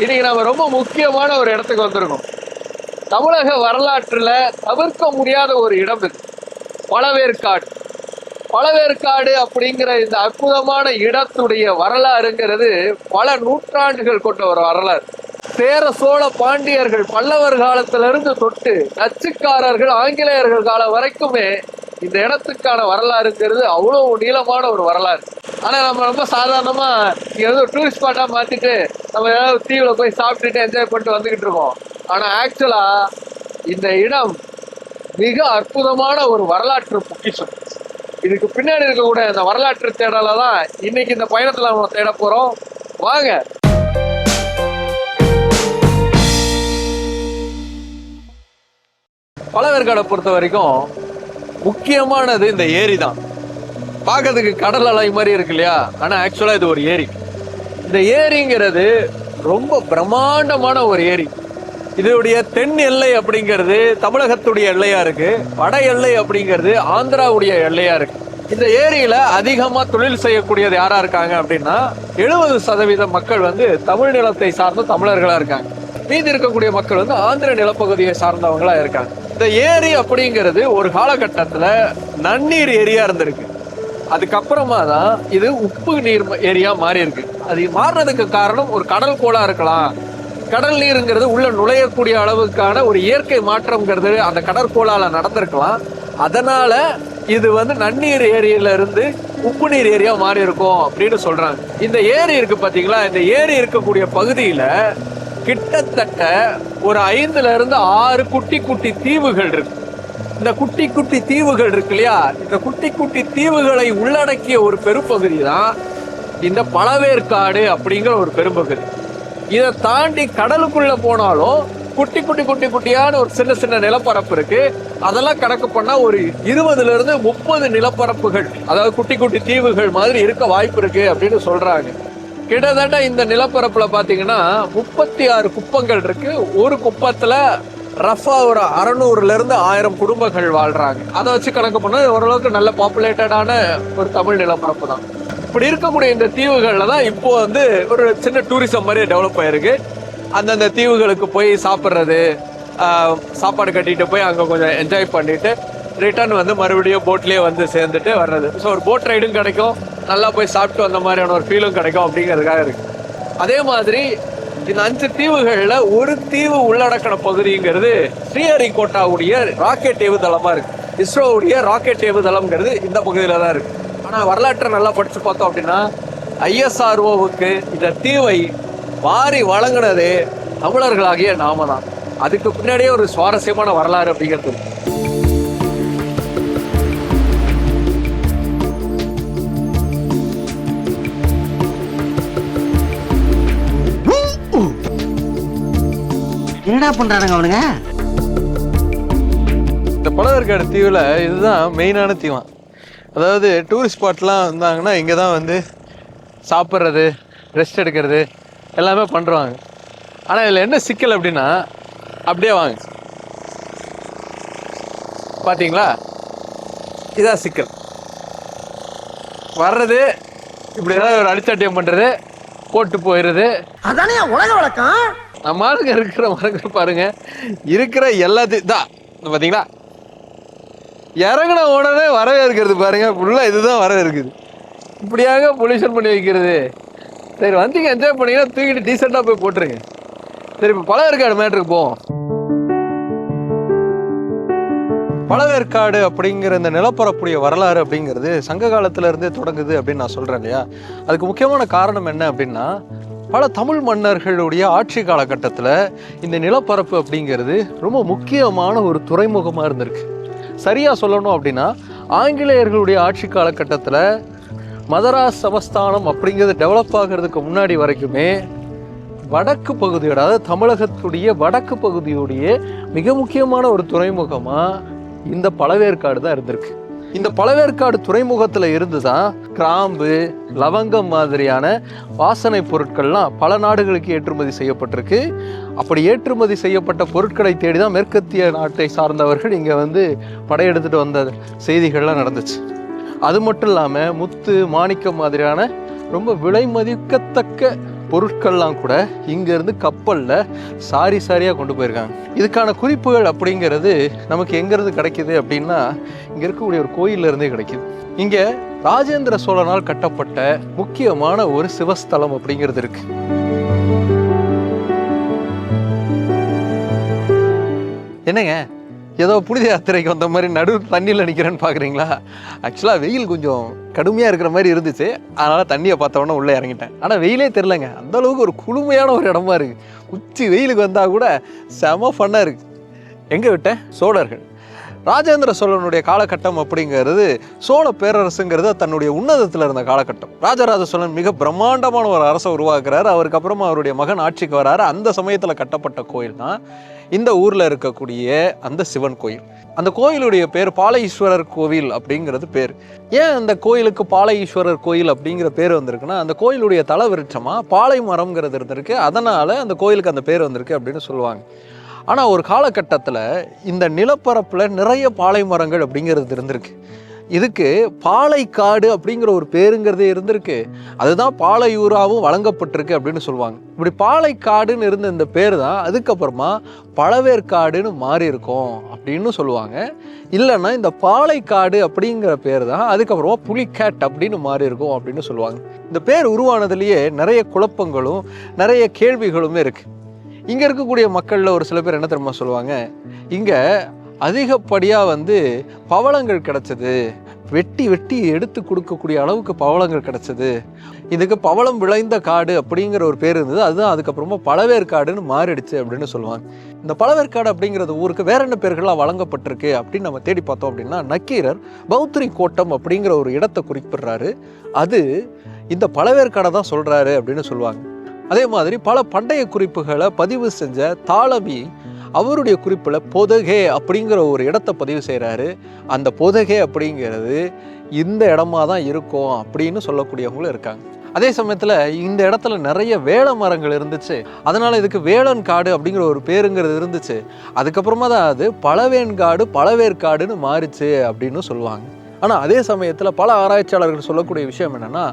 இன்னைக்கு நம்ம ரொம்ப முக்கியமான ஒரு இடத்துக்கு வந்திருக்கோம். தமிழக வரலாற்றில் தவிர்க்க முடியாத ஒரு இடம் இது. பழவேற்காடு. பழவேற்காடு அப்படிங்கிற இந்த அற்புதமான இடத்துடைய வரலாறுங்கிறது பல நூற்றாண்டுகள் கொண்ட ஒரு வரலாறு. சேர சோழ பாண்டியர்கள் பல்லவர் காலத்திலிருந்து தொட்டு டச்சுக்காரர்கள் ஆங்கிலேயர்கள் காலம் வரைக்குமே இந்த இடத்துக்கான வரலாறுங்கிறது அவ்வளோ நீளமான ஒரு வரலாறு. ஆனால் நம்ம ரொம்ப சாதாரணமாக இங்கே வந்து டூரிஸ்ட் ஸ்பாட்டாக மாற்றிட்டு நம்ம ஏதாவது தீவில் போய் சாப்பிட்டுட்டு என்ஜாய் பண்ணிட்டு வந்துக்கிட்டு இருக்கோம். ஆனால் ஆக்சுவலாக இந்த இடம் மிக அற்புதமான ஒரு வரலாற்று பொக்கிஷம். இதுக்கு பின்னாடி இருக்கக்கூடிய இந்த வரலாற்று தேடலை தான் இன்னைக்கு இந்த பயணத்தில் நம்ம தேட போகிறோம் வாங்க. பழவேற்காடை பொறுத்த வரைக்கும் முக்கியமானது இந்த ஏரி தான் பார்க்கறதுக்கு கடல் அலை மாதிரி இருக்கு இல்லையா? ஆனால் ஆக்சுவலாக இது ஒரு ஏரி. இந்த ஏரிங்கிறது ரொம்ப பிரம்மாண்டமான ஒரு ஏரி. இதனுடைய தென் எல்லை அப்படிங்கிறது தமிழகத்துடைய எல்லையா இருக்கு. வட எல்லை அப்படிங்கிறது ஆந்திராவுடைய எல்லையா இருக்கு. இந்த ஏரியில அதிகமா தொழில் செய்யக்கூடியது யாரா இருக்காங்க அப்படின்னா எழுபது சதவீத மக்கள் வந்து தமிழ் நிலத்தை சார்ந்த தமிழர்களா இருக்காங்க. மீதி இருக்கக்கூடிய மக்கள் வந்து ஆந்திர நிலப்பகுதியை சார்ந்தவங்களா இருக்காங்க. இந்த ஏரி அப்படிங்கிறது ஒரு காலகட்டத்துல நன்னீர் ஏரியா இருந்திருக்கு. அதுக்கப்புறமா தான் இது உப்பு நீர் ஏரியா மாறி இருக்கு. அது மாறுறதுக்கு காரணம் ஒரு கடல் கோளா இருக்கலாம். கடல் நீருங்கிறது உள்ள நுழையக்கூடிய அளவுக்கான ஒரு இயற்கை மாற்றம்ங்கிறது அந்த கடற்கோளால நடந்திருக்கலாம். அதனால இது வந்து நன்னீர் ஏரியில இருந்து உப்பு நீர் ஏரியா மாறி இருக்கும் அப்படின்னு சொல்றாங்க. இந்த ஏரி இருக்கு பாத்தீங்களா? இந்த ஏரி இருக்கக்கூடிய பகுதியில கிட்டத்தட்ட ஒரு ஐந்துல இருந்து ஆறு குட்டி குட்டி தீவுகள் இருக்கு. இந்த குட்டி குட்டி தீவுகள் இருக்கு இல்லையா? இந்த குட்டி குட்டி தீவுகளை உள்ளடக்கிய ஒரு பெரும்பகுதி தான் இந்த பழவேற்காடு அப்படிங்கிற ஒரு பெரும்பகுதி. இதை தாண்டி கடலுக்குள்ள போனாலும் குட்டி குட்டி குட்டி குட்டியான ஒரு சின்ன சின்ன நிலப்பரப்பு இருக்கு. அதெல்லாம் கணக்கு பண்ணா ஒரு இருபதுல இருந்து முப்பது நிலப்பரப்புகள் அதாவது குட்டி குட்டி தீவுகள் மாதிரி இருக்க வாய்ப்பு இருக்கு அப்படின்னு சொல்றாங்க. கிட்டத்தட்ட இந்த நிலப்பரப்புல பாத்தீங்கன்னா முப்பத்தி ஆறு குப்பங்கள் இருக்கு. ஒரு குப்பத்துல ரஃபா ஒரு அறநூறுல இருந்து ஆயிரம் குடும்பங்கள் வாழ்றாங்க. அதை வச்சு கணக்கு பண்ணது ஓரளவுக்கு நல்ல பாப்புலேட்டடான ஒரு தமிழ் நிலப்பரப்பு தான். இப்படி இருக்கக்கூடிய இந்த தீவுகளில் தான் இப்போ வந்து ஒரு சின்ன டூரிசம் மாதிரி டெவலப் ஆயிருக்கு. அந்தந்த தீவுகளுக்கு போய் சாப்பிட்றது சாப்பாடு கட்டிட்டு போய் அங்கே கொஞ்சம் என்ஜாய் பண்ணிட்டு ரிட்டர்ன் வந்து மறுபடியும் போட்லேயே வந்து சேர்ந்துட்டு வர்றது. ஸோ ஒரு போட் ரைடும் கிடைக்கும். நல்லா போய் சாப்பிட்டு வந்த மாதிரியான ஒரு ஃபீலும் கிடைக்கும் அப்படிங்கிறதுக்காக இருக்குது அதே மாதிரி இந்த அஞ்சு தீவுகளில் ஒரு தீவு உள்ளடக்கின பகுதிங்கிறது ஸ்ரீஹரிகோட்டாவுடைய ராக்கெட் ஏவுதளமாக இருக்கு. இஸ்ரோவுடைய ராக்கெட் ஏவுதளம்ங்கிறது இந்த பகுதியில் தான் இருக்கு. ஆனால் வரலாற்றை நல்லா படித்து பார்த்தோம் அப்படின்னா ஐஎஸ்ஆர்ஓவுக்கு இந்த தீவை வாரி வழங்கினதே தமிழர்களாகிய நாம தான். அதுக்கு பின்னாடியே ஒரு சுவாரஸ்யமான வரலாறு அப்படிங்கிறது என்னடா பண்றானுங்க அவனுங்க? இந்த பழவேற்காடு தீவில் இதுதான் மெயினான தீவான் அதாவது டூரிஸ்ட் ஸ்பாட்லாம் வந்தாங்கன்னா இங்கே தான் வந்து சாப்பிட்றது ரெஸ்ட் எடுக்கிறது எல்லாமே பண்ணுறாங்க ஆனால் இதில் என்ன சிக்கல் அப்படின்னா அப்படியே வாங்க. பார்த்தீங்களா இதான் சிக்கல். வர்றது இப்படி ஏதாவது ஒரு அடிச்சாட்டியம் பண்ணுறது போட்டு போயிடுறது அதானே உலக வழக்கம்? நம்ம இருக்கிற மரங்கள் பாருங்க. இருக்கிற எல்லாத்தையும் தான் பார்த்தீங்களா இறங்கின உடனே வரவே இருக்கிறது பாருங்க. ஃபுல்லாக இதுதான் வரவே இருக்குது. இப்படியாக பொல்யூஷன் பண்ணி வைக்கிறது. சரி வந்தீங்க என்ஜாய் பண்ணீங்கன்னா தூக்கிட்டு டீசெண்டாக போய் போட்டுருங்க. சரி இப்போ பழவேற்காடு மேட்ருக்கு போவோம். பழவேற்காடு அப்படிங்கிற இந்த நிலப்பரப்புடைய வரலாறு அப்படிங்கிறது சங்க காலத்திலேருந்தே தொடங்குது அப்படின்னு நான் சொல்கிறேன் இல்லையா? அதுக்கு முக்கியமான காரணம் என்ன அப்படின்னா பல தமிழ் மன்னர்களுடைய ஆட்சி காலகட்டத்தில் இந்த நிலப்பரப்பு அப்படிங்கிறது ரொம்ப முக்கியமான ஒரு துறைமுகமாக இருந்திருக்கு. சரியாக சொல்லணும் அப்படின்னா ஆங்கிலேயர்களுடைய ஆட்சி காலகட்டத்தில் மதராஸ் சமஸ்தானம் அப்படிங்கிறது டெவலப் ஆகிறதுக்கு முன்னாடி வரைக்குமே வடக்கு பகுதியோட அதாவது தமிழகத்துடைய வடக்கு பகுதியுடைய மிக முக்கியமான ஒரு துறைமுகமாக இந்த பழவேற்காடு தான் இருந்திருக்கு. இந்த பழவேற்காடு துறைமுகத்தில் இருந்து தான் கிராம்பு லவங்கம் மாதிரியான வாசனை பொருட்கள்லாம் பல நாடுகளுக்கு ஏற்றுமதி செய்யப்பட்டிருக்கு. அப்படி ஏற்றுமதி செய்யப்பட்ட பொருட்களை தேடி தான் மேற்கத்திய நாட்டை சார்ந்தவர்கள் இங்கே வந்து படையெடுத்துட்டு வந்த செய்திகள்லாம் நடந்துச்சு. அது மட்டும் இல்லாமல் முத்து மாணிக்கம் மாதிரியான ரொம்ப விலை மதிக்கத்தக்க பொருட்கள்லாம் கூட இங்கேருந்து கப்பலில் சாரி சாரியாக கொண்டு போயிருக்காங்க. இதுக்கான குறிப்புகள் அப்படிங்கிறது நமக்கு எங்கேருந்து கிடைக்கிது அப்படின்னா இங்கே இருக்கக்கூடிய ஒரு கோயில்ல இருந்தே இங்கே ராஜேந்திர சோழனால் கட்டப்பட்ட முக்கியமான ஒரு சிவஸ்தலம் அப்படிங்கிறது இருக்கு. என்னங்க? ஏதோ புனித யாத்திரைக்கு வந்த மாதிரி நடு தண்ணியில் நிற்கிறேன்னு பார்க்குறீங்களா ஆக்சுவலாக வெயில் கொஞ்சம் கடுமையாக இருக்கிற மாதிரி இருந்துச்சு. அதனால் தண்ணியை பார்த்தவொடனே உள்ளே இறங்கிட்டேன். ஆனால் வெயிலே தெரிலங்க அந்த அளவுக்கு ஒரு குளுமையான ஒரு இடமா இருக்குது உச்சி வெயிலுக்கு வந்தால் கூட செம ஃபன்னாக இருக்குது எங்கே விட்டேன் சோழர்கள். ராஜேந்திர சோழனுடைய காலகட்டம் அப்படிங்கிறது சோழ பேரரசுங்கிறது தன்னுடைய உன்னதத்தில் இருந்த காலகட்டம். ராஜராஜ சோழன் மிக பிரம்மாண்டமான ஒரு அரசை உருவாக்குறாரு. அவருக்கு அப்புறமா அவருடைய மகன் ஆட்சிக்கு வராரு. அந்த சமயத்தில் கட்டப்பட்ட கோயில் தான் இந்த ஊரில் இருக்கக்கூடிய அந்த சிவன் கோயில். அந்த கோயிலுடைய பேர் பால ஈஸ்வரர் கோவில் அப்படிங்கிறது பேர். ஏன் அந்த கோயிலுக்கு பால ஈஸ்வரர் கோயில் அப்படிங்கிற பேர் வந்திருக்குன்னா அந்த கோயிலுடைய தலை விருட்சமாக பாலை மரம்ங்கிறது இருந்திருக்கு. அதனால் அந்த கோயிலுக்கு அந்த பேர் வந்திருக்கு அப்படின்னு சொல்லுவாங்க. ஆனால் ஒரு காலகட்டத்தில் இந்த நிலப்பரப்பில் நிறைய பாலை மரங்கள் அப்படிங்கிறது இருந்திருக்கு. இதுக்கு பாலைக்காடு அப்படிங்கிற ஒரு பேருங்கிறதே இருந்திருக்கு. அதுதான் பாலையூராவும் வழங்கப்பட்டிருக்கு அப்படின்னு சொல்லுவாங்க. இப்படி பாலைக்காடுன்னு இருந்த இந்த பேர் தான் அதுக்கப்புறமா பழவேற்காடுன்னு மாறி இருக்கும் அப்படின்னு சொல்லுவாங்க. இல்லைன்னா இந்த பாலைக்காடு அப்படிங்கிற பேர் தான் அதுக்கப்புறமா புலிகேட் அப்படின்னு மாறி இருக்கும் அப்படின்னு சொல்லுவாங்க. இந்த பேர் உருவானதுலேயே நிறைய குழப்பங்களும் நிறைய கேள்விகளுமே இருக்குது இங்கே இருக்கக்கூடிய மக்களில் ஒரு சில பேர் என்ன தெரியுமா சொல்லுவாங்க? இங்கே அதிகப்படியாக வந்து பவளங்கள் கிடச்சது. வெட்டி வெட்டி எடுத்து கொடுக்கக்கூடிய அளவுக்கு பவளங்கள் கிடச்சிது. இதுக்கு பவளம் விளைந்த காடு அப்படிங்கிற ஒரு பேர் இருந்தது. அதுதான் அதுக்கப்புறமா பழவேற்காடுன்னு மாறிடுச்சு அப்படின்னு சொல்லுவாங்க. இந்த பழவேற்காடு அப்படிங்கிறது ஊருக்கு வேற என்ன பேர்கள்லாம் வழங்கப்பட்டிருக்கு அப்படின்னு நம்ம தேடி பார்த்தோம் அப்படின்னா நக்கீரர் பௌத்திரி கோட்டம் அப்படிங்கிற ஒரு இடத்தை குறிப்பிடுறாரு. அது இந்த பழவேற்காடை தான் சொல்கிறாரு அப்படின்னு சொல்லுவாங்க. அதே மாதிரி பல பண்டைய குறிப்புகளை பதிவு செஞ்ச தாளபி அவருடைய குறிப்பில் பொதகே அப்படிங்கிற ஒரு இடத்த பதிவு செய்கிறாரு அந்த பொதகே அப்படிங்கிறது இந்த இடமா தான் இருக்கும் அப்படின்னு சொல்லக்கூடியவங்களும் இருக்காங்க. அதே சமயத்தில் இந்த இடத்துல நிறைய வேள மரங்கள் இருந்துச்சு. அதனால் இதுக்கு வேளன் காடு அப்படிங்கிற ஒரு பேருங்கிறது இருந்துச்சு. அதுக்கப்புறமா தான் அது பழவேன்காடு பழவேற்காடுன்னு மாறிச்சு அப்படின்னு சொல்லுவாங்க. ஆனால் அதே சமயத்தில் பல ஆராய்ச்சியாளர்கள் சொல்லக்கூடிய விஷயம் என்னென்னா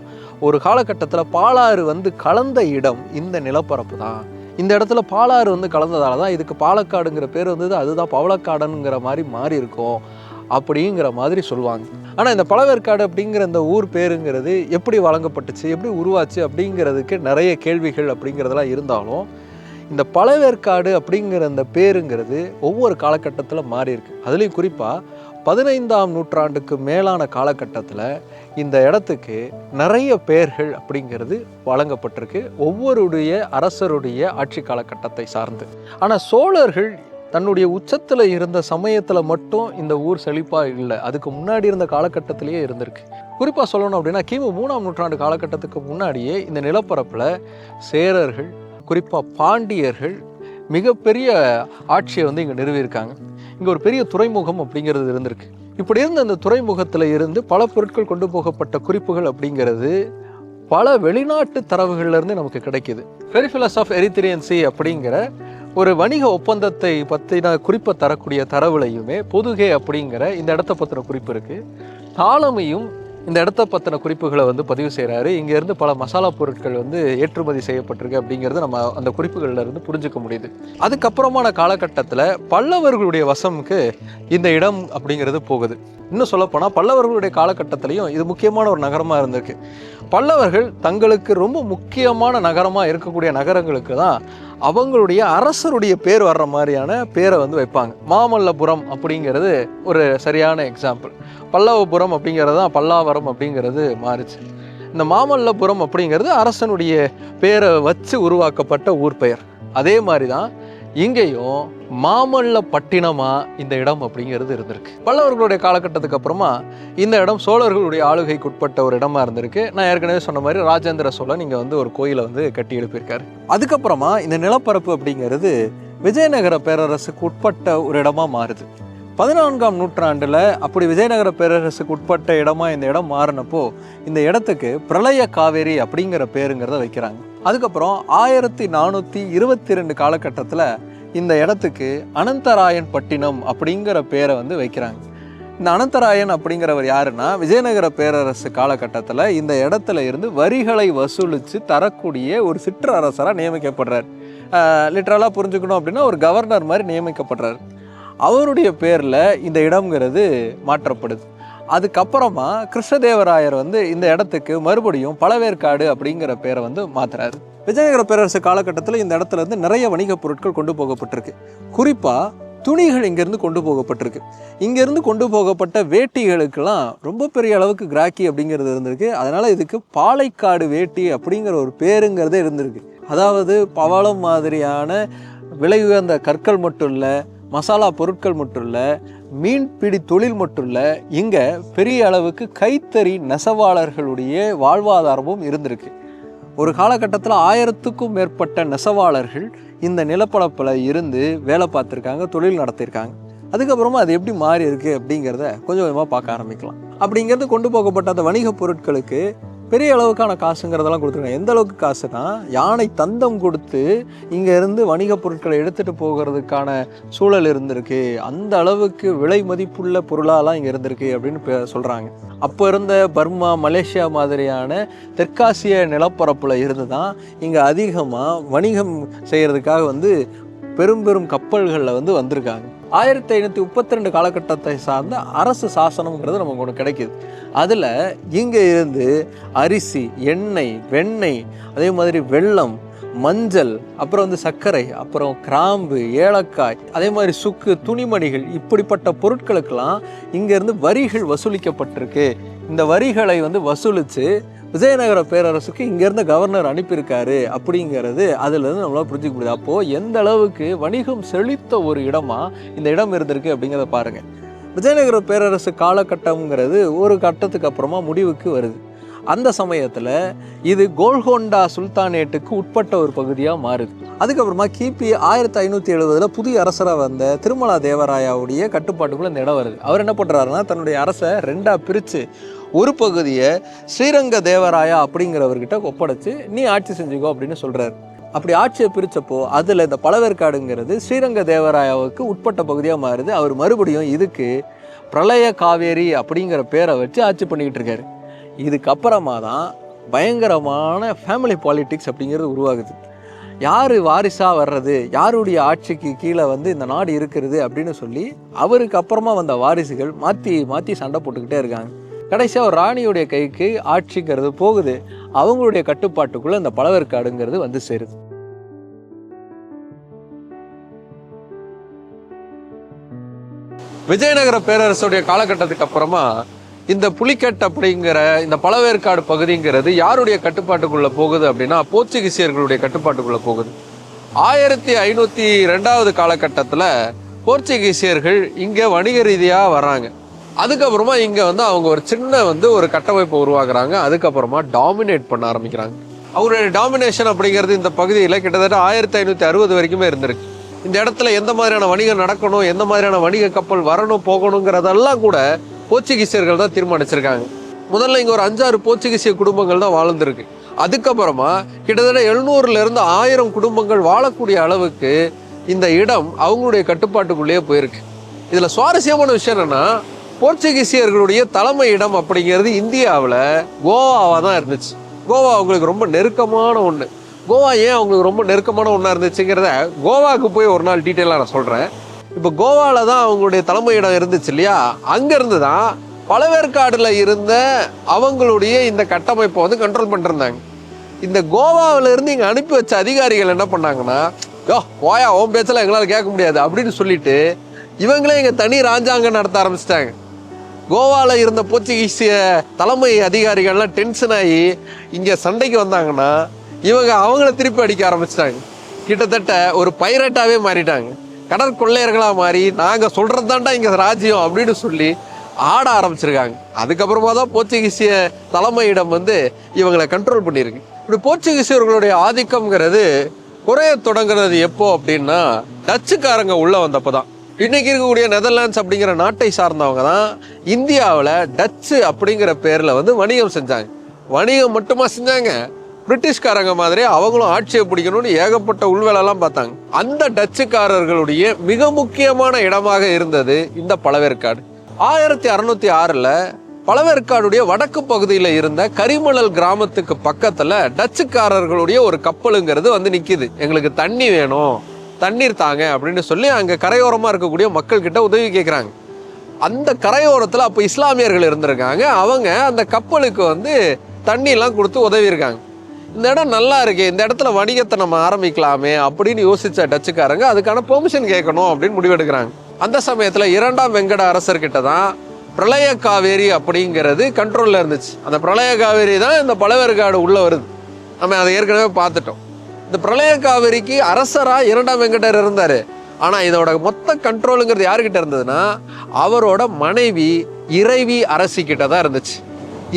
ஒரு காலகட்டத்தில் பாலாறு வந்து கலந்த இடம் இந்த நிலப்பரப்பு தான். இந்த இடத்துல பாலாறு வந்து கலந்ததால தான் இதுக்கு பாலக்காடுங்கிற பேர் வந்தது அதுதான் பவளக்காடுங்கிற மாதிரி மாறி இருக்கும் அப்படிங்கிற மாதிரி சொல்லுவாங்க. ஆனால் இந்த பழவேற்காடு அப்படிங்கிற இந்த ஊர் பேருங்கிறது எப்படி வழங்கப்பட்டுச்சு எப்படி உருவாச்சு அப்படிங்கிறதுக்கு நிறைய கேள்விகள் அப்படிங்கிறதெல்லாம் இருந்தாலும் இந்த பழவேற்காடு அப்படிங்கிற அந்த பேருங்கிறது ஒவ்வொரு காலகட்டத்தில் மாறி இருக்கு. அதுலேயும் குறிப்பாக பதினைந்தாம் நூற்றாண்டுக்கு மேலான காலகட்டத்தில் இந்த இடத்துக்கு நிறைய பெயர்கள் அப்படிங்கிறது வழங்கப்பட்டிருக்கு. ஒவ்வொருடைய அரசருடைய ஆட்சி காலகட்டத்தை சார்ந்து. ஆனால் சோழர்கள் தன்னுடைய உச்சத்தில் இருந்த சமயத்தில் மட்டும் இந்த ஊர் செழிப்பாக இல்லை. அதுக்கு முன்னாடி இருந்த காலகட்டத்திலேயே இருந்திருக்கு. குறிப்பாக சொல்லணும் அப்படின்னா கிமு மூணாம் நூற்றாண்டு காலகட்டத்துக்கு முன்னாடியே இந்த நிலப்பரப்பில் சேரர்கள் குறிப்பாக பாண்டியர்கள் மிகப்பெரிய ஆட்சியை வந்து இங்கே நிறுவியிருக்காங்க. இங்கே ஒரு பெரிய துறைமுகம் அப்படிங்கிறது இருந்திருக்கு. இப்படி இருந்த அந்த துறைமுகத்தில் இருந்து பல பொருட்கள் கொண்டு போகப்பட்ட குறிப்புகள் அப்படிங்கிறது பல வெளிநாட்டு தரவுகள்லேருந்து நமக்கு கிடைக்கிது. பெரிஃபிலஸ் ஆஃப் எரித்திரியன்சி அப்படிங்கிற ஒரு வணிக ஒப்பந்தத்தை பற்றின குறிப்பை தரக்கூடிய தரவுலையுமே பொதுகே அப்படிங்கிற இந்த இடத்த பற்றின குறிப்பு இருக்குது தாளமையும் இந்த இடத்த பற்றின குறிப்புகளை வந்து பதிவு செய்கிறாரு இங்கேருந்து பல மசாலா பொருட்கள் வந்து ஏற்றுமதி செய்யப்பட்டிருக்கு அப்படிங்கிறது நம்ம அந்த குறிப்புகள்ல இருந்து புரிஞ்சுக்க முடியுது. அதுக்கப்புறமான காலகட்டத்தில் பல்லவர்களுடைய வசமுக்கு இந்த இடம் அப்படிங்கிறது போகுது. இன்னும் சொல்லப்போனால் பல்லவர்களுடைய காலகட்டத்திலையும் இது முக்கியமான ஒரு நகரமாக இருந்திருக்கு. பல்லவர்கள் தங்களுக்கு ரொம்ப முக்கியமான நகரமாக இருக்கக்கூடிய நகரங்களுக்கு தான் அவங்களுடைய அரசருடைய பேர் வர்ற மாதிரியான பேரை வந்து வைப்பாங்க. மாமல்லபுரம் அப்படிங்கிறது ஒரு சரியான எக்ஸாம்பிள் பல்லவபுரம் அப்படிங்கிறது தான் பல்லாவரம் அப்படிங்கிறது மாறுச்சு. இந்த மாமல்லபுரம் அப்படிங்கிறது அரசனுடைய பேரை வச்சு உருவாக்கப்பட்ட ஊர் பெயர். அதே மாதிரி தான் இங்கேயும் மாமல்லப்பட்டினமா இந்த இடம் அப்படிங்கிறது இருந்திருக்கு. பல்லவர்களுடைய காலகட்டத்துக்கு அப்புறமா இந்த இடம் சோழர்களுடைய ஆளுகைக்கு உட்பட்ட ஒரு இடமா இருந்திருக்கு. நான் ஏற்கனவே சொன்ன மாதிரி ராஜேந்திர சோழன் இங்கே வந்து ஒரு கோயிலை வந்து கட்டி எழுப்பியிருக்காரு. அதுக்கப்புறமா இந்த நிலப்பரப்பு அப்படிங்கிறது விஜயநகர பேரரசுக்கு உட்பட்ட ஒரு இடமா மாறுது. பதினான்காம் நூற்றாண்டில் அப்படி விஜயநகர பேரரசுக்கு உட்பட்ட இடமா இந்த இடம் மாறினப்போ இந்த இடத்துக்கு பிரளய காவேரி அப்படிங்கிற பேருங்கிறத வைக்கிறாங்க. அதுக்கப்புறம் ஆயிரத்தி நானூற்றி இருபத்தி ரெண்டு காலகட்டத்தில் இந்த இடத்துக்கு அனந்தராயன் பட்டினம் அப்படிங்கிற பேரை வந்து வைக்கிறாங்க. இந்த அனந்தராயன் அப்படிங்கிறவர் யாருன்னா விஜயநகர பேரரசு காலகட்டத்தில் இந்த இடத்துல இருந்து வரிகளை வசூலித்து தரக்கூடிய ஒரு சிற்றரசராக நியமிக்கப்படுறார். லிட்ரலாக புரிஞ்சுக்கணும் அப்படின்னா ஒரு கவர்னர் மாதிரி நியமிக்கப்படுறார். அவருடைய பேரில் இந்த இடம்ங்கிறது மாற்றப்படுது. அதுக்கப்புறமா கிருஷ்ணதேவராயர் வந்து இந்த இடத்துக்கு மறுபடியும் பழவேற்காடு அப்படிங்கிற பேரை வந்து மாற்றுறாரு விஜயநகர பேரரசு காலகட்டத்தில் இந்த இடத்துல இருந்து நிறைய வணிகப் பொருட்கள் கொண்டு போகப்பட்டிருக்கு. குறிப்பாக துணிகள் இங்கேருந்து கொண்டு போகப்பட்டிருக்கு. இங்கேருந்து கொண்டு போகப்பட்ட வேட்டிகளுக்கெல்லாம் ரொம்ப பெரிய அளவுக்கு கிராக்கி அப்படிங்கிறது இருந்திருக்கு. அதனால் இதுக்கு பாலைக்காடு வேட்டி அப்படிங்கிற ஒரு பேருங்கிறதே இருந்திருக்கு. அதாவது பவளம் மாதிரியான விலை உயர்ந்த கற்கள் மட்டும் இல்லை மசாலா பொருட்கள் மட்டும் இல்லை மீன்பிடி தொழில் மட்டும் இல்லை இங்கே பெரிய அளவுக்கு கைத்தறி நெசவாளர்களுடைய வாழ்வாதாரமும் இருந்திருக்கு. ஒரு காலகட்டத்தில் ஆயிரத்துக்கும் மேற்பட்ட நெசவாளர்கள் இந்த நிலப்பரப்பில் இருந்து வேலை பார்த்துருக்காங்க தொழில் நடத்தியிருக்காங்க அதுக்கப்புறமா அது எப்படி மாறி இருக்குது அப்படிங்கிறத கொஞ்சம் கொஞ்சமாக பார்க்க ஆரம்பிக்கலாம். அப்படிங்கிறது கொண்டு போகப்பட்ட அந்த வணிகப் பொருட்களுக்கு பெரிய அளவுக்கான காசுங்கிறதெல்லாம் கொடுத்துருக்காங்க. எந்த அளவுக்கு காசுனா யானை தந்தம் கொடுத்து இங்கே இருந்து வணிகப் பொருட்களை எடுத்துகிட்டு போகிறதுக்கான சூழல் இருந்திருக்கு. அந்த அளவுக்கு விலை மதிப்புள்ள பொருளாலாம் இங்கே இருந்திருக்கு அப்படின்னு சொல்கிறாங்க அப்போ இருந்த பர்மா மலேசியா மாதிரியான தெற்காசிய நிலப்பரப்பில் இருந்து தான் இங்கே அதிகமாக வணிகம் செய்கிறதுக்காக வந்து பெரும் பெரும் கப்பல்களில் வந்து வந்திருக்காங்க. ஆயிரத்தி ஐநூற்றி முப்பத்தி ரெண்டு காலகட்டத்தை சார்ந்த அரசு சாசனம்ங்கிறது நமக்கு ஒன்று கிடைக்கிது. அதில் இங்கே இருந்து அரிசி எண்ணெய் வெண்ணெய் அதே மாதிரி வெல்லம் மஞ்சள் அப்புறம் வந்து சர்க்கரை அப்புறம் கிராம்பு ஏலக்காய் அதே மாதிரி சுக்கு துணிமணிகள் இப்படிப்பட்ட பொருட்களுக்கெல்லாம் இங்கேருந்து வரிகள் வசூலிக்கப்பட்டிருக்கு. இந்த வரிகளை வந்து வசூலித்து விஜயநகர பேரரசுக்கு இங்கேருந்து கவர்னர் அனுப்பியிருக்காரு அப்படிங்கிறது அதுலேருந்து நம்மளால் புரிஞ்சிக்க முடியுது. அப்போது எந்த அளவுக்கு வணிகம் செழித்த ஒரு இடமா இந்த இடம் இருந்திருக்கு அப்படிங்கிறத பாருங்கள் விஜயநகர பேரரசு காலகட்டம்ங்கிறது ஒரு கட்டத்துக்கு அப்புறமா முடிவுக்கு வருது. அந்த சமயத்தில் இது கோல்கொண்டா சுல்தானேட்டுக்கு உட்பட்ட ஒரு பகுதியாக மாறுது. அதுக்கப்புறமா கிபி ஆயிரத்தி ஐநூற்றி எழுபதில் புதிய அரசராக வந்த திருமலா தேவராயாவுடைய கட்டுப்பாட்டுக்குள்ளே இந்த இடம் வருது. அவர் என்ன பண்ணுறாருன்னா தன்னுடைய அரசை ரெண்டாக பிரித்து ஒரு பகுதியை ஸ்ரீரங்க தேவராயா அப்படிங்கிறவர்கிட்ட ஒப்படைச்சு நீ ஆட்சி செஞ்சுக்கோ அப்படின்னு சொல்கிறார் அப்படி ஆட்சியை பிரித்தப்போ அதில் இந்த பழவேற்காடுங்கிறது ஸ்ரீரங்க தேவராயாவுக்கு உட்பட்ட பகுதியாக மாறுது. அவர் மறுபடியும் இதுக்கு பிரளய காவேரி அப்படிங்கிற பேரை வச்சு ஆட்சி பண்ணிக்கிட்டு இருக்காரு. இதுக்கப்புறமா தான் பயங்கரமான ஃபேமிலி பாலிட்டிக்ஸ் அப்படிங்கிறது உருவாகுது. யார் வாரிசாக வர்றது யாருடைய ஆட்சிக்கு கீழே வந்து இந்த நாடு இருக்கிறது அப்படின்னு சொல்லி அவருக்கு அப்புறமா வந்த வாரிசுகள் மாற்றி மாற்றி சண்டை போட்டுக்கிட்டே இருக்காங்க. கடைசியாக ஒரு ராணியுடைய கைக்கு ஆட்சிங்கிறது போகுது. அவங்களுடைய கட்டுப்பாட்டுக்குள்ளே இந்த பழவேற்காடுங்கிறது வந்து சேருது. விஜயநகர பேரரசுடைய காலகட்டத்துக்கு அப்புறமா இந்த புலிக்கட் அப்படிங்கிற இந்த பழவேற்காடு பகுதிங்கிறது யாருடைய கட்டுப்பாட்டுக்குள்ள போகுது அப்படின்னா போர்ச்சுகீசியர்களுடைய கட்டுப்பாட்டுக்குள்ள போகுது. ஆயிரத்தி ஐநூத்தி ரெண்டாவது காலகட்டத்தில் போர்ச்சுகீசியர்கள் இங்க வணிக ரீதியா வர்றாங்க அதுக்கப்புறமா இங்க வந்து அவங்க ஒரு சின்ன வந்து ஒரு கட்டமைப்பை உருவாக்குறாங்க. அதுக்கப்புறமா டாமினேட் பண்ண ஆரம்பிக்கிறாங்க. அவருடைய டாமினேஷன் அப்படிங்கிறது இந்த பகுதியில் கிட்டத்தட்ட ஆயிரத்தி ஐநூத்தி அறுபது வரைக்குமே இருந்திருக்கு. இந்த இடத்துல எந்த மாதிரியான வணிகம் நடக்கணும் எந்த மாதிரியான வணிக கப்பல் வரணும் போகணுங்கிறதெல்லாம் கூட போர்ச்சுகீசியர்கள் தான் தீர்மானிச்சிருக்காங்க. முதல்ல இங்கே ஒரு அஞ்சாறு போர்ச்சுகீசிய குடும்பங்கள் தான் வாழ்ந்துருக்கு. அதுக்கப்புறமா கிட்டத்தட்ட எழுநூறுலேருந்து ஆயிரம் குடும்பங்கள் வாழக்கூடிய அளவுக்கு இந்த இடம் அவங்களுடைய கட்டுப்பாட்டுக்குள்ளேயே போயிருக்கு. இதில் சுவாரஸ்யமான விஷயம் என்னென்னா போர்ச்சுகீசியர்களுடைய தலைமை இடம் அப்படிங்கிறது இந்தியாவில் கோவாவாக தான் இருந்துச்சு. கோவா அவங்களுக்கு ரொம்ப நெருக்கமான ஒன்று கோவா ஏன் அவங்களுக்கு ரொம்ப நெருக்கமான ஒன்றா இருந்துச்சுங்கிறத கோவாவுக்கு போய் ஒரு நாள் டீட்டெயிலாக நான் சொல்கிறேன் இப்போ கோவாவில் தான் அவங்களுடைய தலைமை இடம் இருந்துச்சு இல்லையா? அங்கேருந்து தான் பழவேற்காடில் இருந்த அவங்களுடைய இந்த கட்டமைப்பை வந்து கண்ட்ரோல் பண்ணிருந்தாங்க. இந்த கோவாவிலேருந்து இங்கே அனுப்பி வச்ச அதிகாரிகள் என்ன பண்ணாங்கன்னா யோ கோயா ஓம் பேச்செல்லாம் எங்களால் கேட்க முடியாது அப்படின்னு சொல்லிட்டு இவங்களே இங்கே தனி ராஜாங்கம் நடத்த ஆரம்பிச்சிட்டாங்க. கோவாவில் இருந்த போர்ச்சுகீசிய தலைமை அதிகாரிகள்லாம் டென்ஷன் ஆகி இங்கே சண்டைக்கு வந்தாங்கன்னா இவங்க அவங்கள திருப்பி அடிக்க ஆரம்பிச்சிட்டாங்க. கிட்டத்தட்ட ஒரு பைரட்டாகவே மாறிட்டாங்க. கடற்கொள்ளையர்களாக மாறி நாங்கள் சொல்கிறது தான்டா இங்கே ராஜ்யம் அப்படின்னு சொல்லி ஆட ஆரம்பிச்சிருக்காங்க. அதுக்கப்புறமா தான் போர்ச்சுகீசிய தலைமையிடம் வந்து இவங்களை கண்ட்ரோல் பண்ணியிருக்கு. இப்படி போர்ச்சுகீசியர்களுடைய ஆதிக்கம்ங்கிறது குறைய தொடங்குறது எப்போ அப்படின்னா டச்சுக்காரங்க உள்ளே வந்தப்போ தான் இன்னைக்கு இருக்கக்கூடிய நெதர்லாண்ட்ஸ் அப்படிங்கிற நாட்டை சார்ந்தவங்க தான் இந்தியாவில் டச்சு அப்படிங்கிற பேரில் வந்து வணிகம் செஞ்சாங்க. வணிகம் மட்டுமா செஞ்சாங்க? பிரிட்டிஷ்காரங்க மாதிரி அவங்களும் ஆட்சியை பிடிக்கணும்னு ஏகப்பட்ட உள்வேலெல்லாம் பார்த்தாங்க. அந்த டச்சுக்காரர்களுடைய மிக முக்கியமான இடமாக இருந்தது இந்த பழவேற்காடு. ஆயிரத்தி அறுநூத்தி ஆறுல பழவேற்காடுடைய வடக்கு பகுதியில் இருந்த கரிமணல் கிராமத்துக்கு பக்கத்துல டச்சுக்காரர்களுடைய ஒரு கப்பலுங்கிறது வந்து நிக்குது. எங்களுக்கு தண்ணி வேணும் தண்ணீர் தாங்க அப்படின்னு சொல்லி அங்க கரையோரமா இருக்கக்கூடிய மக்கள் கிட்ட உதவி கேட்குறாங்க அந்த கரையோரத்துல அப்போ இஸ்லாமியர்கள் இருந்திருக்காங்க. அவங்க அந்த கப்பலுக்கு வந்து தண்ணியெல்லாம் கொடுத்து உதவி இருக்காங்க இந்த இடம் நல்லா இருக்கு இந்த இடத்துல வணிகத்தை நம்ம ஆரம்பிக்கலாமே அப்படின்னு யோசிச்ச டச்சுக்காரங்க அதுக்கான பெர்மிஷன் கேட்கணும் அப்படின்னு முடிவெடுக்கிறாங்க. அந்த சமயத்தில் இரண்டாம் வெங்கட அரசர்கிட்ட தான் பிரளய காவேரி அப்படிங்கிறது கண்ட்ரோலில் இருந்துச்சு. அந்த பிரளய காவேரி தான் இந்த பழவேற்காடு உள்ளே வருது. நம்ம அதை ஏற்கனவே பார்த்துட்டோம். இந்த பிரளய காவேரிக்கு அரசராக இரண்டாம் வெங்கடர் இருந்தார். ஆனால் இதோட மொத்த கண்ட்ரோலுங்கிறது யாருக்கிட்ட இருந்ததுன்னா அவரோட மனைவி இறைவி அரசிக்கிட்ட தான் இருந்துச்சு.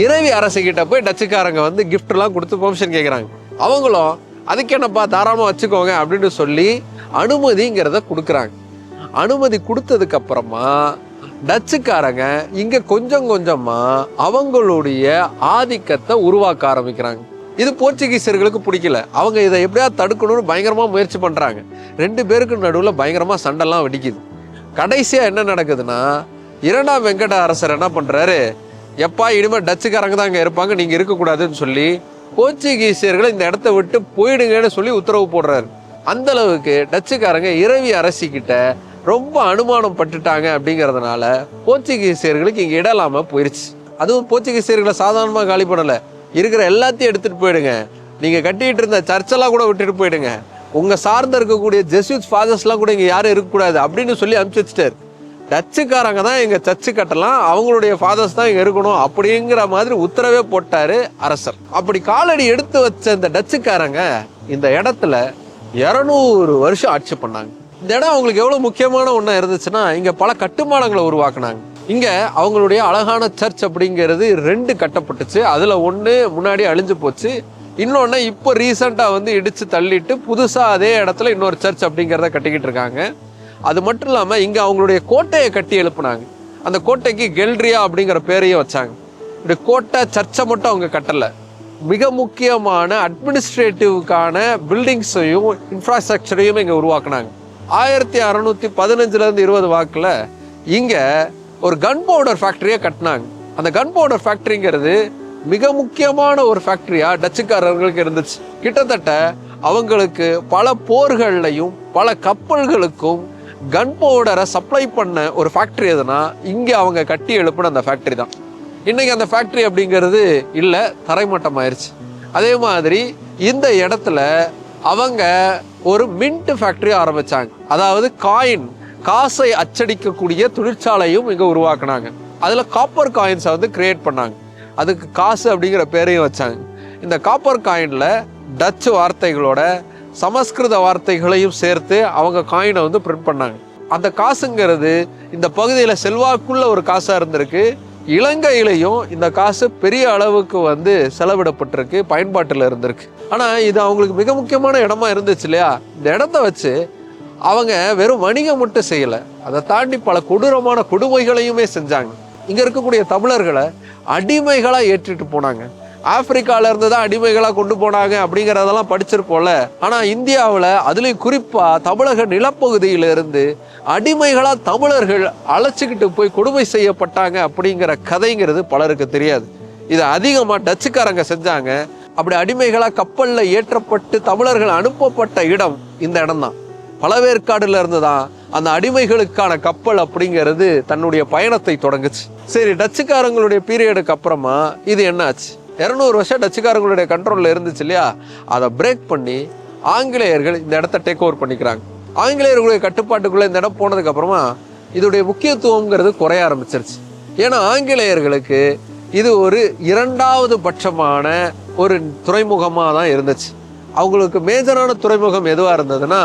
இறைவி அரசி கிட்ட போய் டச்சுக்காரங்க வந்து கிஃப்ட்லாம் கொடுத்து பெர்மிஷன் கேட்குறாங்க அவங்களும் அதுக்கு என்னப்பா தாராளமாக வச்சுக்கோங்க அப்படின்னு சொல்லி அனுமதிங்கிறத கொடுக்குறாங்க. அனுமதி கொடுத்ததுக்கப்புறமா டச்சுக்காரங்க இங்கே கொஞ்சம் கொஞ்சமாக அவங்களுடைய ஆதிக்கத்தை உருவாக்க ஆரம்பிக்கிறாங்க. இது போர்ச்சுகீசியர்களுக்கு பிடிக்கல. அவங்க இதை எப்படியா தடுக்கணும்னு பயங்கரமாக முயற்சி பண்ணுறாங்க ரெண்டு பேருக்கு நடுவில் பயங்கரமாக சண்டைலாம் வெடிக்குது. கடைசியாக என்ன நடக்குதுன்னா இரண்டாம் வெங்கட அரசர் என்ன பண்ணுறாரு எப்பா இனிமேல் டச்சுக்காரங்க தான் அங்கே இருப்பாங்க நீங்கள் இருக்கக்கூடாதுன்னு சொல்லி போர்ச்சுகீசியர்களை இந்த இடத்த விட்டு போயிடுங்கன்னு சொல்லி உத்தரவு போடுறாரு. அந்த அளவுக்கு டச்சுக்காரங்க இரவி அரசிக்கிட்ட ரொம்ப அனுமானம் பட்டுட்டாங்க அப்படிங்கறதுனால போர்ச்சுகீசியர்களுக்கு இங்கே இடலாமல் போயிடுச்சு அதுவும் போர்ச்சுகீசியர்களை சாதாரணமாக காலி பண்ணலை. இருக்கிற எல்லாத்தையும் எடுத்துகிட்டு போயிடுங்க. நீங்கள் கட்டிட்டு இருந்த சர்ச்செல்லாம் கூட விட்டுட்டு போயிடுங்க. உங்கள் சார்ந்த இருக்கக்கூடிய ஜெஸ்யூட் ஃபாதர்ஸ்லாம் கூட இங்கே யாரும் இருக்கக்கூடாது அப்படின்னு சொல்லி அனுப்பிச்சு வச்சுட்டாரு. டச்சுக்காரங்க தான் எங்கள் சர்ச்சு கட்டலாம் அவங்களுடைய ஃபாதர்ஸ் தான் இங்கே இருக்கணும் அப்படிங்கிற மாதிரி உத்தரவே போட்டார் அரசர். அப்படி காலடி எடுத்து வச்ச இந்த டச்சுக்காரங்க இந்த இடத்துல இரநூறு வருஷம் ஆட்சி பண்ணாங்க. இந்த இடம் அவங்களுக்கு எவ்வளோ முக்கியமான ஒன்றா இருந்துச்சுன்னா இங்கே பல கட்டுமானங்களை உருவாக்குனாங்க. இங்கே அவங்களுடைய அழகான சர்ச் அப்படிங்கிறது ரெண்டு கட்டப்பட்டுச்சு. அதில் ஒன்று முன்னாடி அழிஞ்சு போச்சு. இன்னொன்று இப்போ ரீசெண்டாக வந்து இடித்து தள்ளிட்டு புதுசாக அதே இடத்துல இன்னொரு சர்ச் அப்படிங்கிறத கட்டிக்கிட்டு இருக்காங்க. அது மட்டும் இல்லாமல் இங்கே அவங்களுடைய கோட்டையை கட்டி எழுப்புனாங்க. அந்த கோட்டைக்கு கெல்ட்ரியா அப்படிங்கிற பேரையும் வச்சாங்க. இப்படி கோட்டை சர்ச்சை மட்டும் அவங்க கட்டலை. மிக முக்கியமான அட்மினிஸ்ட்ரேட்டிவ்க்கான பில்டிங்ஸையும் இன்ஃப்ராஸ்ட்ரக்சரையும் இங்கே உருவாக்குனாங்க. ஆயிரத்தி அறநூற்றி பதினஞ்சுலேருந்து இருபது வாக்கில் இங்கே ஒரு கன் பவுடர் ஃபேக்ட்ரியை கட்டினாங்க. அந்த கன் பவுடர் ஃபேக்ட்ரிங்கிறது மிக முக்கியமான ஒரு ஃபேக்ட்ரியாக டச்சுக்காரர்களுக்கு இருந்துச்சு. கிட்டத்தட்ட அவங்களுக்கு பல போர்கள்லையும் பல கப்பல்களுக்கும் கன் பவுடரை சப்ளை பண்ண ஒரு ஃபேக்ட்ரி எதுனா இங்கே அவங்க கட்டி எழுப்பின அந்த ஃபேக்ட்ரி தான். இன்றைக்கி அந்த ஃபேக்ட்ரி அப்படிங்கிறது இல்லை தரைமட்டம் ஆயிடுச்சு அதே மாதிரி இந்த இடத்துல அவங்க ஒரு மின்ட் ஃபேக்ட்ரி ஆரம்பித்தாங்க அதாவது காயின் காசை அச்சடிக்கக்கூடிய தொழிற்சாலையும் இங்கே உருவாக்குனாங்க. அதில் காப்பர் காயின்ஸை வந்து கிரியேட் பண்ணாங்க. அதுக்கு காசு அப்படிங்கிற பேரையும் வச்சாங்க. இந்த காப்பர் காயினில் டச்சு வார்த்தைகளோட சமஸ்கிருத வார்த்தைகளையும் சேர்த்து அவங்க காயினை வந்து பிரிண்ட் பண்ணாங்க. அந்த காசுங்கிறது இந்த பகுதியில் செல்வாக்குள்ள ஒரு காசாக இருந்திருக்கு. இலங்கையிலையும் இந்த காசு பெரிய அளவுக்கு வந்து செலவிடப்பட்டிருக்கு பயன்பாட்டில் இருந்திருக்கு. ஆனால் இது அவங்களுக்கு மிக முக்கியமான இடமா இருந்துச்சு இல்லையா? இந்த இடத்த வச்சு அவங்க வெறும் வணிகம் மட்டும் செய்யலை. அதை தாண்டி பல கொடூரமான கொடுமைகளையுமே செஞ்சாங்க. இங்கே இருக்கக்கூடிய தமிழர்களை அடிமைகளாக ஏற்றிட்டு போனாங்க. ஆப்பிரிக்கால இருந்து தான் அடிமைகளாக கொண்டு போனாங்க அப்படிங்கிறதெல்லாம் படிச்சிருப்போம்ல. ஆனா இந்தியாவில் அதுலேயும் குறிப்பா தமிழக நிலப்பகுதியில இருந்து தமிழர்கள் அழைச்சிக்கிட்டு போய் கொடுமை செய்யப்பட்டாங்க அப்படிங்கிற கதைங்கிறது பலருக்கு தெரியாது. இது அதிகமாக டச்சுக்காரங்க செஞ்சாங்க. அப்படி அடிமைகளாக கப்பலில் ஏற்றப்பட்டு தமிழர்கள் அனுப்பப்பட்ட இடம் இந்த இடம்தான். பழவேற்காடுல இருந்து தான் அந்த அடிமைகளுக்கான கப்பல் அப்படிங்கிறது தன்னுடைய பயணத்தை தொடங்குச்சு. சரி டச்சுக்காரங்களுடைய பீரியடுக்கு அப்புறமா இது என்னாச்சு? இரநூறு வருஷம் டச்சுக்காரர்களுடைய கண்ட்ரோலில் இருந்துச்சு இல்லையா? அதை பிரேக் பண்ணி ஆங்கிலேயர்கள் இந்த இடத்த டேக் ஓவர் பண்ணிக்கிறாங்க. ஆங்கிலேயர்களுடைய கட்டுப்பாட்டுக்குள்ளே இந்த இடம் போனதுக்கப்புறமா இதோடைய முக்கியத்துவங்கிறது குறைய ஆரம்பிச்சிருச்சு. ஏன்னா ஆங்கிலேயர்களுக்கு இது ஒரு இரண்டாவது பட்சமான ஒரு துறைமுகமாக தான் இருந்துச்சு. அவங்களுக்கு மேஜரான துறைமுகம் எதுவாக இருந்ததுன்னா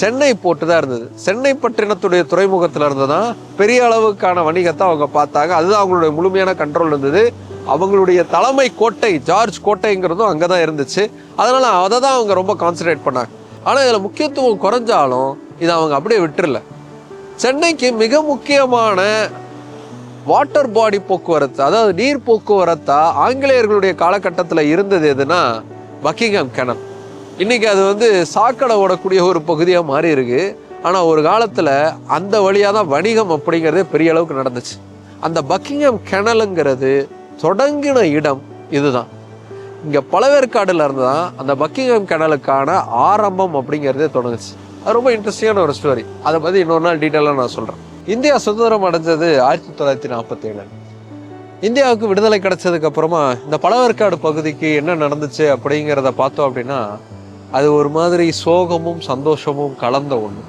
சென்னை போட்டு தான் இருந்தது. சென்னை பட்டினத்துடைய துறைமுகத்தில் இருந்து தான் பெரிய அளவுக்கான வணிகத்தை அவங்க பார்த்தாங்க. அதுதான் அவங்களுடைய முழுமையான கண்ட்ரோல் இருந்தது. அவங்களுடைய தலைமை கோட்டை ஜார்ஜ் கோட்டைங்கிறதும் அங்கே தான் இருந்துச்சு. அதனால் அதை தான் அவங்க ரொம்ப கான்சன்ட்ரேட் பண்ணாங்க. ஆனால் இதில் முக்கியத்துவம் குறைஞ்சாலும் இதை அவங்க அப்படியே விட்டுறல. சென்னைக்கு மிக முக்கியமான வாட்டர் பாடி போக்குவரத்து அதாவது நீர் போக்குவரத்தா ஆங்கிலேயர்களுடைய காலகட்டத்தில் இருந்தது எதுனா பக்கிங்ஹாம் கிணல் இன்னைக்கு அது வந்து சாக்கடை ஓடக்கூடிய ஒரு பகுதியாக மாறி இருக்கு. ஆனால் ஒரு காலத்தில் அந்த வழியாக தான் வணிகம் அப்படிங்கிறதே பெரிய அளவுக்கு நடந்துச்சு. அந்த பக்கிங்ஹாம் கிணலுங்கிறது தொடங்கின இடம் இதுதான். இங்கே பழவேற்காடில் இருந்து தான் அந்த பக்கிங்ஹாம் கெனலுக்கான ஆரம்பம் அப்படிங்கிறதே தொடங்குச்சு. அது ரொம்ப இன்ட்ரெஸ்டிங்கான ஒரு ஸ்டோரி அதை பற்றி இன்னொரு நாள் டீட்டெயிலாக நான் சொல்கிறேன் இந்தியா சுதந்திரம் அடைஞ்சது ஆயிரத்தி தொள்ளாயிரத்தி நாற்பத்தி ஏழு. இந்தியாவுக்கு விடுதலை கிடைச்சதுக்கு அப்புறமா இந்த பழவேற்காடு பகுதிக்கு என்ன நடந்துச்சு அப்படிங்கிறத பார்த்தோம் அப்படின்னா அது ஒரு மாதிரி சோகமும் சந்தோஷமும் கலந்த ஒன்று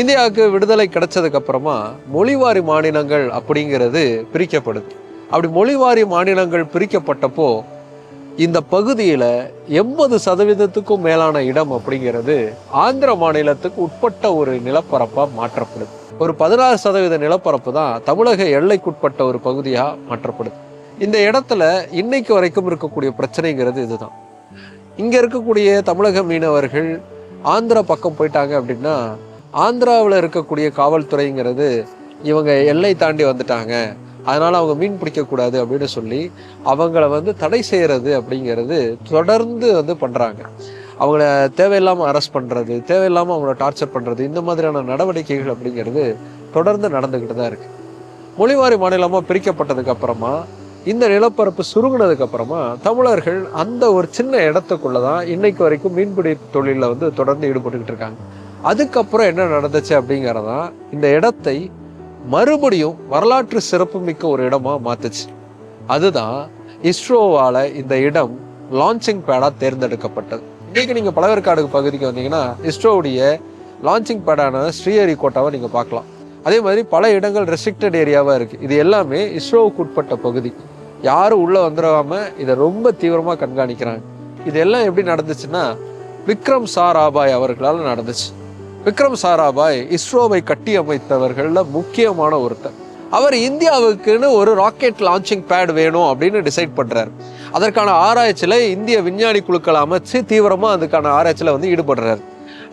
இந்தியாவுக்கு விடுதலை கிடைச்சதுக்கு அப்புறமா மொழிவாரி மாநிலங்கள் அப்படிங்கிறது பிரிக்கப்படுது. அப்படி மொழிவாரி மாநிலங்கள் பிரிக்கப்பட்டப்போ இந்த பகுதியில் எண்பது சதவீதத்துக்கும் மேலான இடம் அப்படிங்கிறது ஆந்திர மாநிலத்துக்கு உட்பட்ட ஒரு நிலப்பரப்பாக மாற்றப்படுது. ஒரு பதினாறு சதவீத நிலப்பரப்பு தான் தமிழக எல்லைக்குட்பட்ட ஒரு பகுதியாக மாற்றப்படுது. இந்த இடத்துல இன்னைக்கு வரைக்கும் இருக்கக்கூடிய பிரச்சனைங்கிறது இதுதான். இங்கே இருக்கக்கூடிய தமிழக மீனவர்கள் ஆந்திரா பக்கம் போயிட்டாங்க அப்படின்னா ஆந்திராவில் இருக்கக்கூடிய காவல்துறைங்கிறது இவங்க எல்லை தாண்டி வந்துட்டாங்க. அதனால் அவங்க மீன் பிடிக்கக்கூடாது அப்படின்னு சொல்லி அவங்கள வந்து தடை செய்கிறது அப்படிங்கிறது தொடர்ந்து வந்து பண்ணுறாங்க அவங்கள தேவையில்லாமல் அரெஸ்ட் பண்ணுறது தேவையில்லாமல் அவங்கள டார்ச்சர் பண்ணுறது இந்த மாதிரியான நடவடிக்கைகள் அப்படிங்கிறது தொடர்ந்து நடந்துக்கிட்டு தான் இருக்குது மொழிவாரி மாநிலமாக பிரிக்கப்பட்டதுக்கு அப்புறமா இந்த நிலப்பரப்பு சுருங்கினதுக்கு அப்புறமா தமிழர்கள் அந்த ஒரு சின்ன இடத்துக்குள்ள தான் இன்னைக்கு வரைக்கும் மீன்பிடி தொழிலில் வந்து தொடர்ந்து ஈடுபட்டுக்கிட்டு இருக்காங்க. அதுக்கப்புறம் என்ன நடந்துச்சு அப்படிங்கிறதான் இந்த இடத்தை மறுபடியும் வரலாற்று சிறப்புமிக்க ஒரு இடமாக மாத்துச்சு. அதுதான் இஸ்ரோவால் இந்த இடம் லான்ச்சிங் பேடாக தேர்ந்தெடுக்கப்பட்டது. இன்றைக்கி நீங்கள் பழவேற்காடு பகுதிக்கு வந்தீங்கன்னா இஸ்ரோவுடைய லான்ச்சிங் பேடான ஸ்ரீஹரிகோட்டாவை நீங்கள் பார்க்கலாம். அதே மாதிரி பல இடங்கள் ரெஸ்ட்ரிக்டட் ஏரியாவாக இருக்குது இது எல்லாமே இஸ்ரோவுக்கு உட்பட்ட பகுதி. யாரும் உள்ளே வந்துடாமல் இதை ரொம்ப தீவிரமாக கண்காணிக்கிறாங்க. இது எல்லாம் எப்படி நடந்துச்சுன்னா விக்ரம் சாராபாய் அவர்களால் நடந்துச்சு. விக்ரம் சாராபாய் இஸ்ரோவை கட்டி அமைத்தவர்களில் முக்கியமான ஒருத்தர். அவர் இந்தியாவுக்குன்னு ஒரு ராக்கெட் லான்ச்சிங் பேட் வேணும் அப்படின்னு டிசைட் பண்ணுறாரு அதற்கான ஆராய்ச்சியில் இந்திய விஞ்ஞானி குழுக்களை அமைச்சு தீவிரமாக அதுக்கான ஆராய்ச்சியில் வந்து ஈடுபடுறாரு.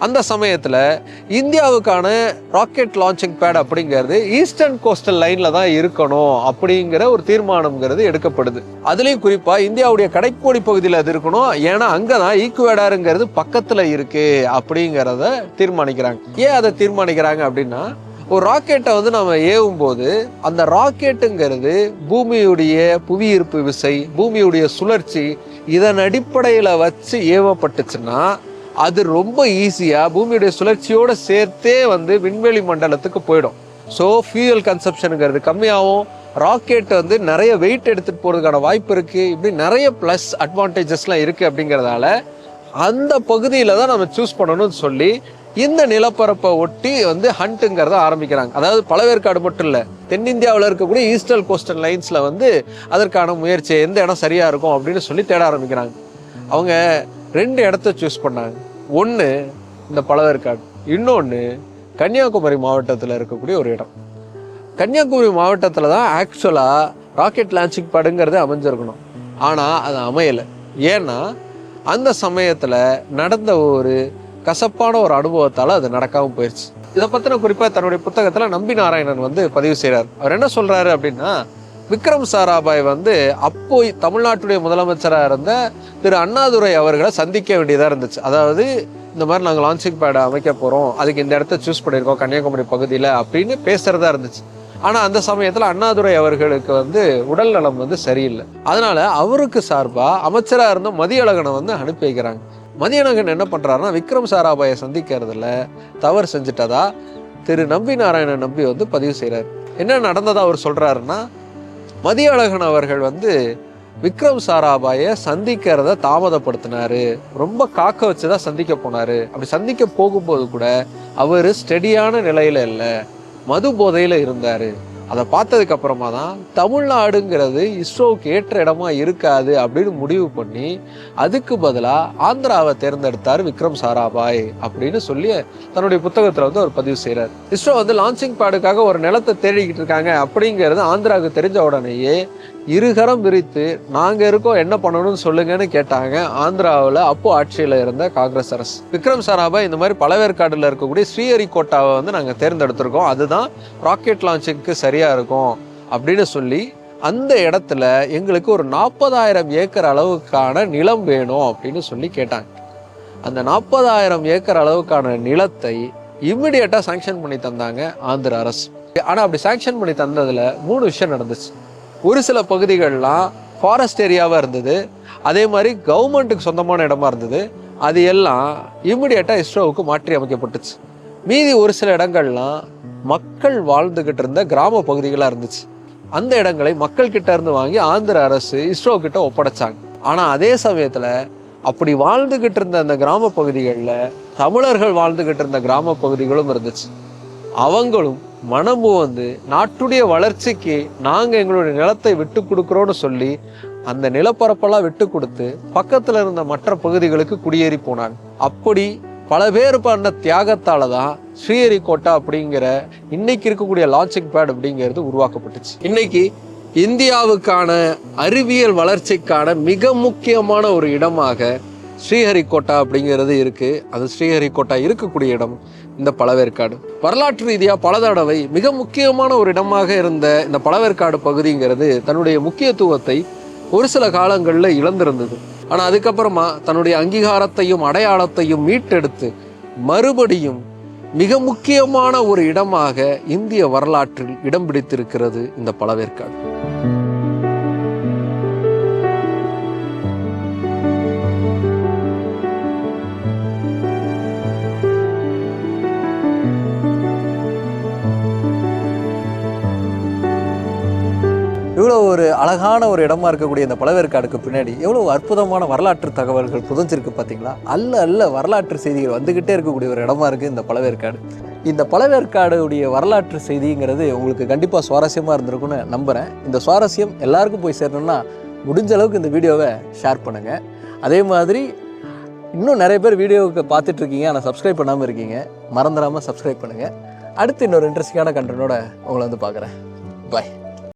அந்த சமயத்தில் இந்தியாவுக்கான ராக்கெட் லான்ச்சிங் பேட் அப்படிங்கிறது ஈஸ்டர்ன் கோஸ்டல் லைனில் தான் இருக்கணும் அப்படிங்கிற ஒரு தீர்மானம்ங்கிறது எடுக்கப்படுது. அதுலேயும் குறிப்பாக இந்தியாவுடைய கடைக்கோடி பகுதியில் அது இருக்கணும். ஏன்னா அங்கே தான் ஈக்குவேடாருங்கிறது பக்கத்தில் இருக்குது அப்படிங்கிறத தீர்மானிக்கிறாங்க. ஏன் அதை தீர்மானிக்கிறாங்க அப்படின்னா ஒரு ராக்கெட்டை வந்து நம்ம ஏவும் போது அந்த ராக்கெட்டுங்கிறது பூமியுடைய புவியீர்ப்பு விசை பூமியுடைய சுழற்சி இதன் அடிப்படையில் வச்சு ஏவப்பட்டுச்சுன்னா அது ரொம்ப ஈஸியாக பூமியுடைய சுழற்சியோடு சேர்த்தே வந்து விண்வெளி மண்டலத்துக்கு போயிடும். ஸோ ஃபியூயல் கன்சப்ஷனுங்கிறது கம்மியாகும் ராக்கெட் வந்து நிறைய வெயிட் எடுத்துகிட்டு போகிறதுக்கான வாய்ப்பு இருக்குது இப்படி நிறைய ப்ளஸ் அட்வான்டேஜஸ்லாம் இருக்குது அப்படிங்கிறதால அந்த பகுதியில் தான் நம்ம சூஸ் பண்ணணும்னு சொல்லி இந்த நிலப்பரப்பை ஒட்டி வந்து ஹண்ட்டுங்கிறத ஆரம்பிக்கிறாங்க. அதாவது பழவேற்காடு மட்டும் இல்லை தென்னிந்தியாவில் இருக்கக்கூடிய ஈஸ்டர்ன் கோஸ்டல் லைன்ஸில் வந்து அதற்கான முயற்சி எந்த இடம் சரியாக இருக்கும் அப்படின்னு சொல்லி தேட ஆரம்பிக்கிறாங்க. அவங்க ரெண்டு இடத்த சூஸ் பண்ணாங்க. ஒன்று இந்த பழவேற்காடு இன்னொன்று கன்னியாகுமரி மாவட்டத்தில் இருக்கக்கூடிய ஒரு இடம். கன்னியாகுமரி மாவட்டத்தில் தான் ஆக்சுவலாக ராக்கெட் லான்ச்சிங் படுங்கிறது அமைஞ்சிருக்கணும். ஆனால் அது அமையலை. ஏன்னா அந்த சமயத்தில் நடந்த ஒரு கசப்பான ஒரு அனுபவத்தால் அது நடக்காமல் போயிடுச்சு இதை பற்றின குறிப்பாக தன்னுடைய புத்தகத்தில் நம்பி நாராயணன் வந்து பதிவு செய்கிறார் அவர் என்ன சொல்கிறாரு அப்படின்னா விக்ரம் சாராபாய் வந்து அப்போ தமிழ்நாட்டுடைய முதலமைச்சராக இருந்த திரு அண்ணாதுரை அவர்களை சந்திக்க வேண்டியதாக இருந்துச்சு. அதாவது இந்த மாதிரி நாங்கள் லான்ச்சிங் பேடை அமைக்க போகிறோம் அதுக்கு இந்த இடத்த சூஸ் பண்ணியிருக்கோம் கன்னியாகுமரி பகுதியில் அப்படின்னு பேசுகிறதா இருந்துச்சு. ஆனால் அந்த சமயத்தில் அண்ணாதுரை அவர்களுக்கு வந்து உடல் நலம் வந்து சரியில்லை. அதனால் அவருக்கு சார்பாக அமைச்சராக இருந்த மதியழகனை வந்து அனுப்பி வைக்கிறாங்க. மதியழகன் என்ன பண்ணுறாருன்னா விக்ரம் சாராபாயை சந்திக்கிறதுல தவறு செஞ்சுட்டதா திரு நம்பி நாராயணன் நம்பி வந்து பதிவு செய்கிறார் என்ன நடந்ததா அவர் சொல்கிறாருன்னா மதியழகன் அவர்கள் வந்து விக்ரம் சாராபாயை சந்திக்கிறத தாமதப்படுத்தினாரு. ரொம்ப காக்க வச்சு தான் சந்திக்க போனாரு. அப்படி சந்திக்க போகும்போது கூட அவர் ஸ்டெடியான நிலையில இல்லை. மது போதையில இருந்தாரு. அதை பார்த்ததுக்கு அப்புறமா தான் தமிழ்நாடுங்கிறது இஸ்ரோவுக்கு ஏற்ற இடமா இருக்காது அப்படின்னு முடிவு பண்ணி அதுக்கு பதிலாக ஆந்திராவை தேர்ந்தெடுத்தார் விக்ரம் சாராபாய் அப்படின்னு சொல்லி தன்னுடைய புத்தகத்தில் வந்து அவர் பதிவு செய்கிறார் இஸ்ரோ வந்து லான்ச்சிங் பேடுக்காக ஒரு நிலத்தை தேடிக்கிட்டு இருக்காங்க அப்படிங்கிறது ஆந்திராவுக்கு தெரிஞ்ச உடனேயே இருகரம் விரித்து நாங்கள் இருக்கோம் என்ன பண்ணணும்னு சொல்லுங்கன்னு கேட்டாங்க. ஆந்திராவில் அப்போ ஆட்சியில் இருந்த காங்கிரஸ் அரசு. விக்ரம் சாராபாய் இந்த மாதிரி பழவேற்காடில் இருக்கக்கூடிய ஸ்ரீஹரிகோட்டாவை வந்து நாங்கள் தேர்ந்தெடுத்திருக்கோம். அதுதான் ராக்கெட் லான்ச்சிங்க்கு சரியாக இருக்கும் அப்படின்னு சொல்லி அந்த இடத்துல எங்களுக்கு ஒரு நாற்பதாயிரம் ஏக்கர் அளவுக்கான நிலம் வேணும் அப்படின்னு சொல்லி கேட்டாங்க. அந்த நாற்பதாயிரம் ஏக்கர் அளவுக்கான நிலத்தை இம்மிடியட்டாக சாங்ஷன் பண்ணி தந்தாங்க ஆந்திர அரசு. ஆனால் அப்படி சாங்ஷன் பண்ணி தந்ததில் மூணு விஷயம் நடந்துச்சு. ஒரு சில பகுதிகள்லாம் ஃபாரஸ்ட் ஏரியாவாக இருந்தது. அதே மாதிரி கவர்மெண்ட்டுக்கு சொந்தமான இடமா இருந்தது. அது எல்லாம் இம்மிடியட்டாக இஸ்ரோவுக்கு மாற்றி அமைக்கப்பட்டுச்சு. மீதி ஒரு சில இடங்கள்லாம் மக்கள் வாழ்ந்துகிட்டு இருந்த கிராம பகுதிகளாக இருந்துச்சு. அந்த இடங்களை மக்கள் கிட்ட இருந்து வாங்கி ஆந்திர அரசு இஸ்ரோ கிட்ட ஒப்படைச்சாங்க. ஆனால் அதே சமயத்தில் அப்படி வாழ்ந்துகிட்டு இருந்த அந்த கிராம பகுதிகளில் தமிழர்கள் வாழ்ந்துகிட்டு இருந்த கிராம பகுதிகளும் இருந்துச்சு. அவங்களும் மனமு வந்து நாட்டுடைய வளர்ச்சிக்கு நாங்கள் எங்களுடைய நிலத்தை விட்டு கொடுக்குறோன்னு சொல்லி அந்த நிலப்பரப்பெல்லாம் விட்டு கொடுத்து பக்கத்தில் இருந்த மற்ற பகுதிகளுக்கு குடியேறி போனாங்க. அப்படி பல பேர் பண்ண தியாகத்தால தான் ஸ்ரீஹரிகோட்டா அப்படிங்கிற இன்னைக்கு இருக்கக்கூடிய லான்ச்சிங் பேட் அப்படிங்கிறது உருவாக்கப்பட்டுச்சு. இன்னைக்கு இந்தியாவுக்கான அறிவியல் வளர்ச்சிக்கான மிக முக்கியமான ஒரு இடமாக ஸ்ரீஹரிகோட்டா அப்படிங்கிறது இருக்கு. அது ஸ்ரீஹரிகோட்டா இருக்கக்கூடிய இடம் இந்த பழவேற்காடு. வரலாற்று ரீதியாக பல தடவை மிக முக்கியமான ஒரு இடமாக இருந்த இந்த பழவேற்காடு பகுதிங்கிறது தன்னுடைய முக்கியத்துவத்தை ஒரு சில காலங்களில் இழந்திருந்தது. ஆனால் அதுக்கப்புறமா தன்னுடைய அங்கீகாரத்தையும் அடையாளத்தையும் மீட்டெடுத்து மறுபடியும் மிக முக்கியமான ஒரு இடமாக இந்திய வரலாற்றில் இடம் பிடித்திருக்கிறது இந்த பழவேற்காடு. இவ்வளோ ஒரு அழகான ஒரு இடமா இருக்கக்கூடிய இந்த பழவேற்காடுக்கு பின்னாடி எவ்வளோ அற்புதமான வரலாற்று தகவல்கள் புதஞ்சிருக்கு பார்த்தீங்களா? அல்ல அல்ல வரலாற்று செய்திகள் வந்துக்கிட்டே இருக்கக்கூடிய ஒரு இடமா இருக்குது இந்த பழவேற்காடு. இந்த பழவேற்காடுடைய வரலாற்று செய்திங்கிறது உங்களுக்கு கண்டிப்பாக சுவாரஸ்யமாக இருந்திருக்கும்னு நம்புகிறேன் இந்த சுவாரஸ்யம் எல்லாருக்கும் போய் சேரணும்னா முடிஞ்ச அளவுக்கு இந்த வீடியோவை ஷேர் பண்ணுங்கள் அதே மாதிரி இன்னும் நிறைய பேர் வீடியோவுக்கு பார்த்துட்டு இருக்கீங்க ஆனால் சப்ஸ்கிரைப் பண்ணாமல் இருக்கீங்க மறந்துடாமல் சப்ஸ்கிரைப் பண்ணுங்கள் அடுத்து இன்னொரு இன்ட்ரெஸ்டிங்கான கண்டனோட உங்களை வந்து பார்க்குறேன். பாய்